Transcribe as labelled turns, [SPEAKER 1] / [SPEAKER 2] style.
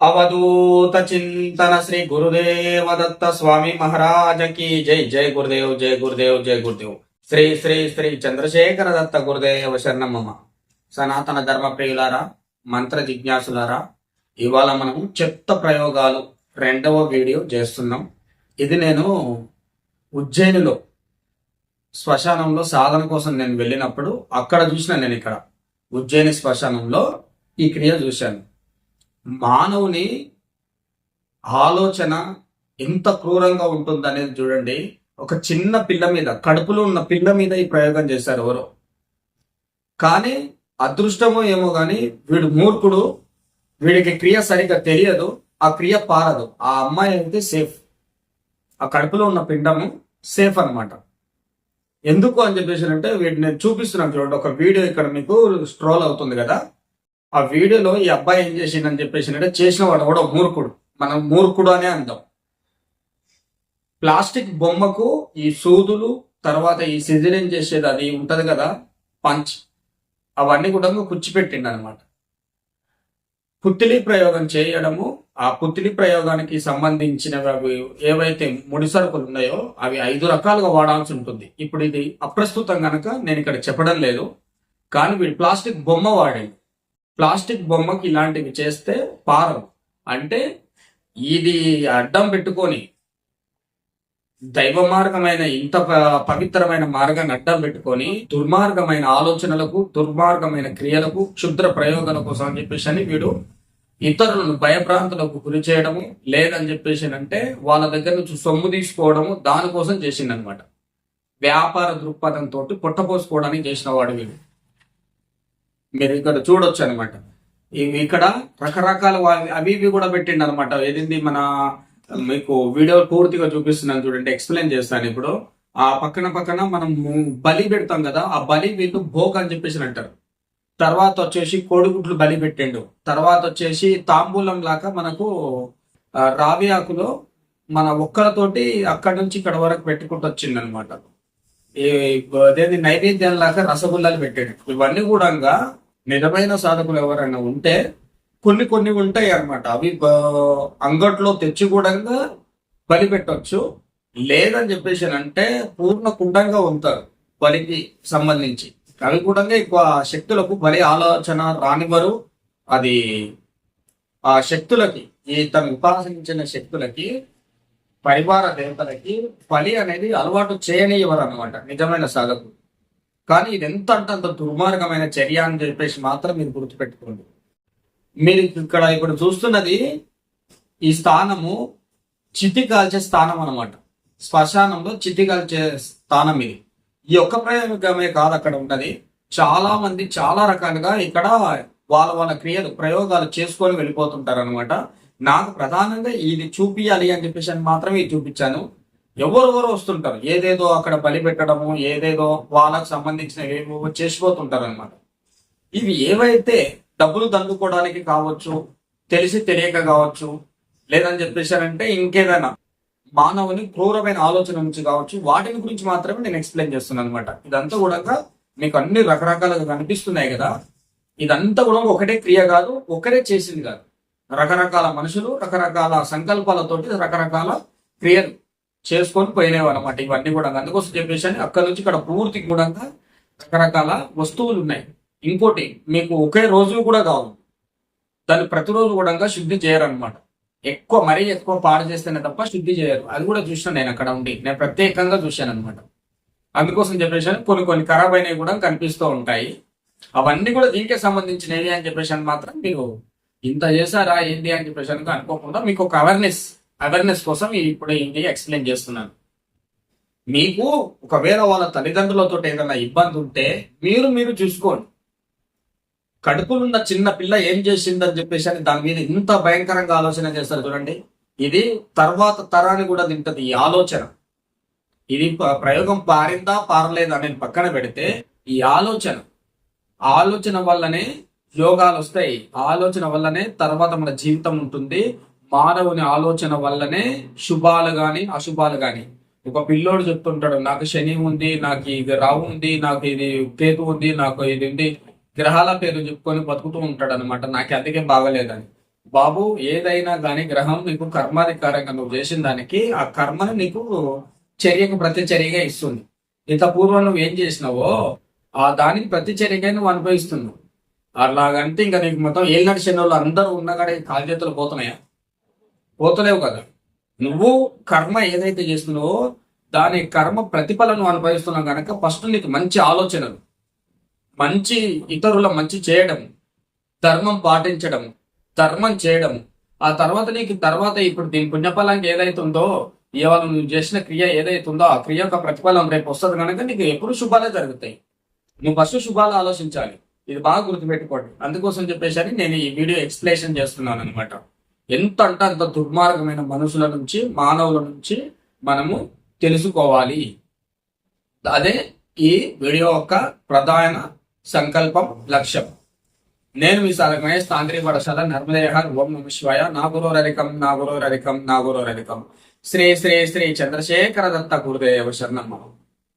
[SPEAKER 1] అవధూత చింతన శ్రీ గురుదేవ దత్త స్వామి మహారాజకి జై. జై గురుదేవ్ జై గురుదేవ్ జై గురుదేవ్. శ్రీ శ్రీ శ్రీ చంద్రశేఖర దత్త గురుదేవ శరణమ్మ సనాతన ధర్మ ప్రియులారా మంత్ర జిజ్ఞాసులారా ఇవాళ మనం చెత్త ప్రయోగాలు రెండవ వీడియో చేస్తున్నాం. ఇది నేను ఉజ్జయినిలో శ్మశానంలో సాధన కోసం నేను వెళ్ళినప్పుడు అక్కడ చూసిన నేను ఇక్కడ. ఉజ్జయిని శ్మశానంలో ఈ క్రియ చూశాను. మానవుని ఆలోచన ఎంత క్రూరంగా ఉంటుందనేది చూడండి. ఒక చిన్న పిల్ల మీద కడుపులో ఉన్న పిల్ల మీద ఈ ప్రయోగం చేశారు ఎవరు. కానీ అదృష్టమో ఏమో కానీ వీడు మూర్ఖుడు వీడికి క్రియ సరిగ్గా తెలియదు ఆ క్రియ పారదు. ఆ అమ్మాయి అయితే సేఫ్. ఆ కడుపులో ఉన్న పిండము సేఫ్ అన్నమాట. ఎందుకు అని చెప్పేసి అంటే వీటిని నేను చూపిస్తున్నాను చూడండి. ఒక వీడియో ఇక్కడ మీకు స్ట్రోల్ అవుతుంది కదా. ఆ వీడియోలో ఈ అబ్బాయి ఏం చేసిండని చెప్పేసి అంటే చేసిన వాడు కూడా మూర్ఖుడు. మనం మూర్ఖుడు అనే అందాం. ప్లాస్టిక్ బొమ్మకు ఈ సూదులు తర్వాత ఈ సిజరింగ్ చేసేది అది ఉంటది కదా పంచ్ అవన్నీ కూడా కుచ్చిపెట్టిండు అనమాట పుత్తిలి ప్రయోగం చేయడము ఆ పుత్తిలి ప్రయోగానికి సంబంధించినవి అవి ఏవైతే ముడి సరుకులు ఉన్నాయో అవి ఐదు రకాలుగా వాడాల్సి ఉంటుంది. ఇప్పుడు ఇది అప్రస్తుతం కనుక నేను ఇక్కడ చెప్పడం లేదు. కానీ వీడు ప్లాస్టిక్ బొమ్మ వాడండి. ప్లాస్టిక్ బొమ్మకి ఇలాంటివి చేస్తే పారం అంటే ఇది అడ్డం పెట్టుకొని దైవ మార్గమైన ఇంత పవిత్రమైన మార్గాన్ని అడ్డం పెట్టుకొని దుర్మార్గమైన ఆలోచనలకు దుర్మార్గమైన క్రియలకు క్షుద్ర ప్రయోగాల కోసం అని చెప్పేసి అని వీడు ఇతరులను భయభ్రాంతులకు గురి చేయడము లేదని చెప్పేసి అంటే వాళ్ళ దగ్గర నుంచి సొమ్ము తీసుకోవడము దానికోసం చేసిండనమాట వ్యాపార దృక్పథంతో పొట్టపోసుకోవడానికి చేసిన వాడు వీడు. మీరు ఇక్కడ చూడొచ్చు అనమాట ఇవి ఇక్కడ రకరకాల అవి ఇవి కూడా పెట్టిండు అనమాట ఏదింది మన మీకు వీడియో పూర్తిగా చూపిస్తున్నాను చూడండి ఎక్స్ప్లెయిన్ చేస్తాను ఇప్పుడు. ఆ పక్కన పక్కన మనం బలి పెడతాం కదా ఆ బలి వీళ్ళు భోగ్ అని చెప్పేసి అంటారు. తర్వాత వచ్చేసి కోడిగుడ్లు బలి పెట్టిండు. తర్వాత వచ్చేసి తాంబూలం లాగా మనకు రావి ఆకులో మన ఒక్కలతోటి అక్కడి నుంచి ఇక్కడ వరకు పెట్టుకుంటూ వచ్చింది అనమాట ఈ అదేది నైవేద్యం లాగా రసగుల్లాలు పెట్టాడు ఇవన్నీ కూడా నిజమైన సాధకులు ఎవరైనా ఉంటే కొన్ని కొన్ని ఉంటాయి అన్నమాట. అవి అంగట్లో తెచ్చి కూడా బలి పెట్టవచ్చు లేదని చెప్పేసి అంటే పూర్ణ కుండంగా ఉంటారు బలికి సంబంధించి. అవి కూడా ఎక్కువ శక్తులకు బలి ఆలోచన రానివ్వరు. అది ఆ శక్తులకి ఈ తను ఉపాసించిన శక్తులకి పరివార దేవతలకి బలి అనేది అలవాటు చేయనివ్వరు అనమాట నిజమైన సాధకులు. కానీ ఇది ఎంత అంటే అంత దుర్మార్గమైన చర్య అని చెప్పేసి మాత్రం మీరు గుర్తుపెట్టుకోండి. మీరు ఇక్కడ ఇప్పుడు చూస్తున్నది ఈ స్థానము చితి కాల్చే స్థానం అనమాట శ్మశానంలో చితి కాల్చే స్థానం ఇది. ఈ ఒక్క ప్రయోగమే కాదు అక్కడ ఉన్నది. చాలా మంది చాలా రకాలుగా ఇక్కడ వాళ్ళ వాళ్ళ క్రియలు ప్రయోగాలు చేసుకొని వెళ్ళిపోతుంటారు అనమాట నాకు ప్రధానంగా ఇది చూపియాలి అని చెప్పేసి అని మాత్రమే ఇది చూపించాను. ఎవరెవరు వస్తుంటారు? ఏదేదో అక్కడ బలి పెట్టడము ఏదేదో వాళ్ళకు సంబంధించిన ఏమో చేసిపోతుంటారు అనమాట ఇవి ఏవైతే డబ్బులు దండుకోవడానికి కావచ్చు తెలిసి తెలియక కావచ్చు లేదని చెప్పేసారంటే ఇంకేదైనా మానవుని క్రూరమైన ఆలోచన నుంచి కావచ్చు వాటిని గురించి మాత్రమే నేను ఎక్స్ప్లెయిన్ చేస్తున్నాను అనమాట ఇదంతా కూడా మీకు అన్ని రకరకాలుగా కనిపిస్తున్నాయి కదా. ఇదంతా కూడా ఒకటే క్రియ కాదు ఒకరే చేసింది కాదు. రకరకాల మనుషులు రకరకాల సంకల్పాలతోటి రకరకాల క్రియలు. చేసుకొని పోయినవి అనమాట ఇవన్నీ కూడా అందుకోసం చెప్పేసి అక్కడ నుంచి ఇక్కడ పూర్తి కూడా రకరకాల వస్తువులు ఉన్నాయి. ఇంకోటి మీకు ఒకే రోజు కూడా కావాలి దాన్ని ప్రతిరోజు కూడా శుద్ధి చేయరనమాట ఎక్కువ మరీ ఎక్కువ పాడు చేస్తేనే తప్ప శుద్ధి చేయరు. అది కూడా చూసిన నేను అక్కడ ఉండి. నేను ప్రత్యేకంగా చూశాను అనమాట అందుకోసం చెప్పేసి కొన్ని కొన్ని ఖరాబ్ అయినవి కూడా కనిపిస్తూ ఉంటాయి. అవన్నీ కూడా దీనికే సంబంధించినవి అని చెప్పేసి మాత్రం మీరు ఇంత చేశారా ఏంటి అని చెప్పేసి అనుకోకుండా మీకు ఒక అవేర్నెస్ అవేర్నెస్ కోసం ఇప్పుడు ఏంటి ఎక్స్ప్లెయిన్ చేస్తున్నాను. మీకు ఒకవేళ వాళ్ళ తల్లిదండ్రులతో ఏదైనా ఇబ్బంది ఉంటే మీరు మీరు చూసుకోండి. కడుపులున్న చిన్న పిల్ల ఏం చేసిందని చెప్పేసి అని దాని మీద ఇంత భయంకరంగా ఆలోచన చేస్తారు చూడండి. ఇది తర్వాత తరాన్ని కూడా తింటది ఈ ఆలోచన. ఇది ప్రయోగం పారిందా పారలేదా నేను పక్కన పెడితే ఈ ఆలోచన. ఆలోచన వల్లనే యోగాలు వస్తాయి. ఆలోచన వల్లనే తర్వాత మన జీవితం ఉంటుంది. మానవుని ఆలోచన వల్లనే శుభాలు గాని అశుభాలు గాని. ఒక పిల్లోడు చెప్తుంటాడు నాకు శని ఉంది నాకు ఇది రావు ఉంది నాకు ఇది కేతు ఉంది నాకు ఇది ఉంది. గ్రహాల పేరు చెప్పుకొని బతుకుతూ ఉంటాడు అనమాట నాకు అందుకే బాగలేదని. బాబు ఏదైనా కానీ గ్రహం నీకు కర్మాధికారంగా నువ్వు చేసిన దానికి ఆ కర్మను నీకు చర్యకు ప్రతిచర్యగా ఇస్తుంది. ఇంత పూర్వం నువ్వు ఏం చేసినావో ఆ దానికి ప్రతిచర్యగా నువ్వు అనుభవిస్తున్నావు. అలాగంటే ఇంకా నీకు మొత్తం ఏళ్ళ నడిచిన వాళ్ళు అందరూ ఉన్నగానే కాలు చేతులు పోతున్నాయా? పోతలేవు కదా. నువ్వు కర్మ ఏదైతే చేస్తున్నావో దాని కర్మ ప్రతిఫలం అనుభవిస్తున్నావు కనుక ఫస్ట్ నీకు మంచి ఆలోచనలు మంచి ఇతరుల మంచి చేయడం ధర్మం పాటించడం ధర్మం చేయడం. ఆ తర్వాత నీకు తర్వాత ఇప్పుడు దీని పుణ్యఫలానికి ఏదైతే ఉందో ఇవాళ నువ్వు చేసిన క్రియ ఏదైతే ఉందో ఆ క్రియ యొక్క ప్రతిఫలం రేపు వస్తుంది కనుక నీకు ఎప్పుడు శుభాలే జరుగుతాయి. నువ్వు ఫస్ట్ శుభాలు ఆలోచించాలి. ఇది బాగా గుర్తుపెట్టుకోండి. అందుకోసం చెప్పేసి అని నేను ఈ వీడియో ఎక్స్ప్లెనేషన్ చేస్తున్నాను అనమాట ఎంత అంటే అంత దుర్మార్గమైన మనుషుల నుంచి మానవుల నుంచి మనము తెలుసుకోవాలి. అదే ఈ వీడియో యొక్క ప్రధాన సంకల్పం లక్ష్యం. నేను మీ సాధక మహేష్ తాంత్రిక పాఠశాల నర్మదేహార్ ఓం నమ శివాయ నా గురో నా నా శ్రీ శ్రీ శ్రీ చంద్రశేఖర దత్త గురుదేవ శరణమ్మ